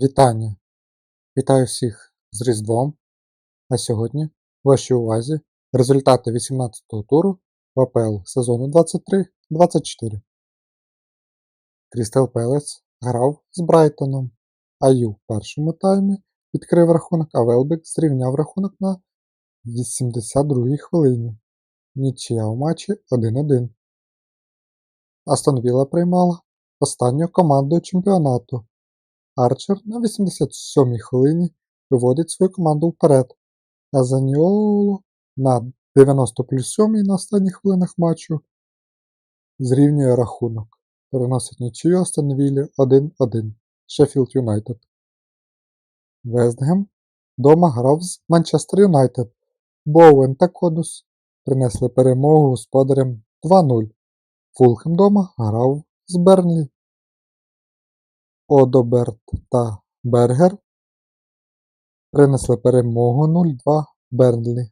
Вітання! Вітаю всіх з Різдвом. А сьогодні в вашій увазі результати 18-го туру в АПЛ сезону 23-24. Крістел Пелес грав з Брайтоном. Аю в першому таймі відкрив рахунок, а Велбек зрівняв рахунок на 82-й хвилині. Нічия у матчі 1-1. Астон Вілла приймала останню команду чемпіонату. Арчер на 87-й хвилині виводить свою команду вперед, а Заніоло на 90 плюс 7 на останніх хвилинах матчу зрівнює рахунок. Переносить нічию Астон 1-1 Шеффілд Юнайтед. Вестгем дома грав з Манчестер Юнайтед. Боуен та Кодус принесли перемогу господарям 2-0. Фулхем дома грав з Бернлі. Одоберт та Бергер принесли перемогу 0-2 Бернлі.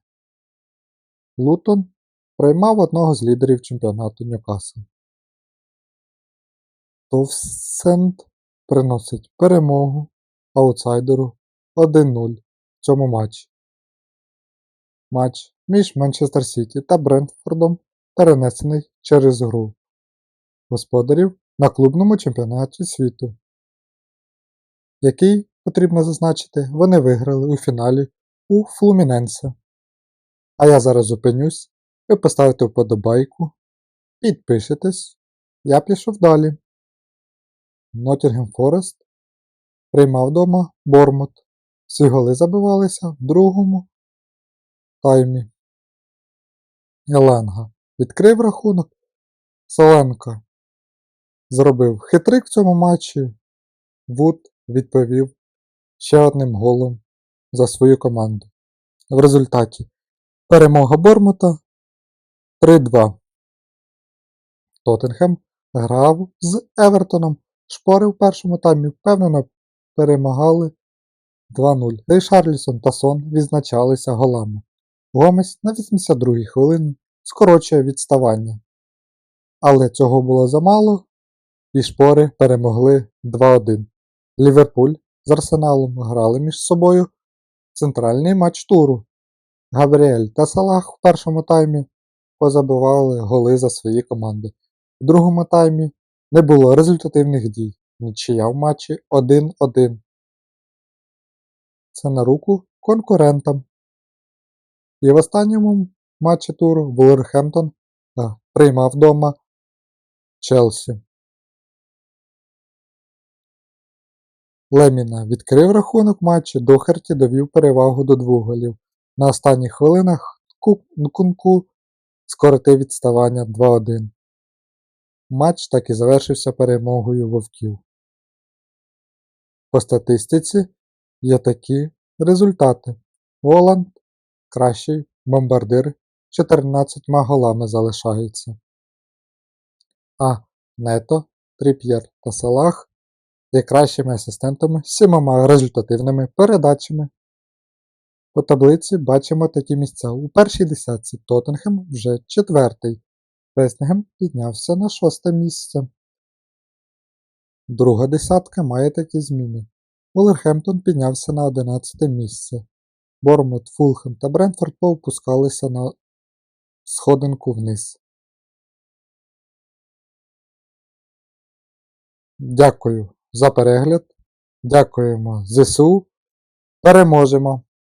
Лутон приймав одного з лідерів чемпіонату Ньюкасл. Товсенд приносить перемогу аутсайдеру 1-0 в цьому матчі. Матч між Манчестер Сіті та Брентфордом перенесений через гру господарів на клубному чемпіонаті світу, який, потрібно зазначити, вони виграли у фіналі у Флуміненсе. А я зараз зупинюсь, ви поставите вподобайку, підпишитесь, я пішов далі. Ноттінгем Форест приймав вдома Бормут. Всі голи забивалися в другому таймі. Еленга відкрив рахунок. Соленко зробив хитрик в цьому матчі. Вуд відповів ще одним голом за свою команду. В результаті перемога Бормута 3-2. Тоттенхем грав з Евертоном. Шпори в першому таймі впевнено перемагали 2-0. Рейшарлісон та Сон відзначалися голами. Гомес на 82-й хвилині скорочує відставання. Але цього було замало, і шпори перемогли 2-1. Ліверпуль з Арсеналом грали між собою центральний матч туру. Габріель та Салах в першому таймі позабивали голи за свої команди. В другому таймі не було результативних дій. Нічия в матчі 1-1. Це на руку конкурентам. І в останньому матчі туру Вулверхемптон приймав вдома Челсі. Леміна відкрив рахунок матчу, Дохерті довів перевагу до двох голів. На останніх хвилинах Нкунку скоротив відставання 2-1. Матч так і завершився перемогою вовків. По статистиці є такі результати. Воланд кращий бомбардир 14 голами залишається. А Нето, Тріп'єр та Салах є кращими асистентами з сімома результативними передачами. По таблиці бачимо такі місця. У першій десятці Тоттенхем вже четвертий. Вестгем піднявся на шосте місце. Друга десятка має такі зміни. Вулверхемптон піднявся на 11 місце. Бормут, Фулхем та Брентфорд повпускалися на сходинку вниз. Дякую за перегляд. Дякуємо ЗСУ. Переможемо!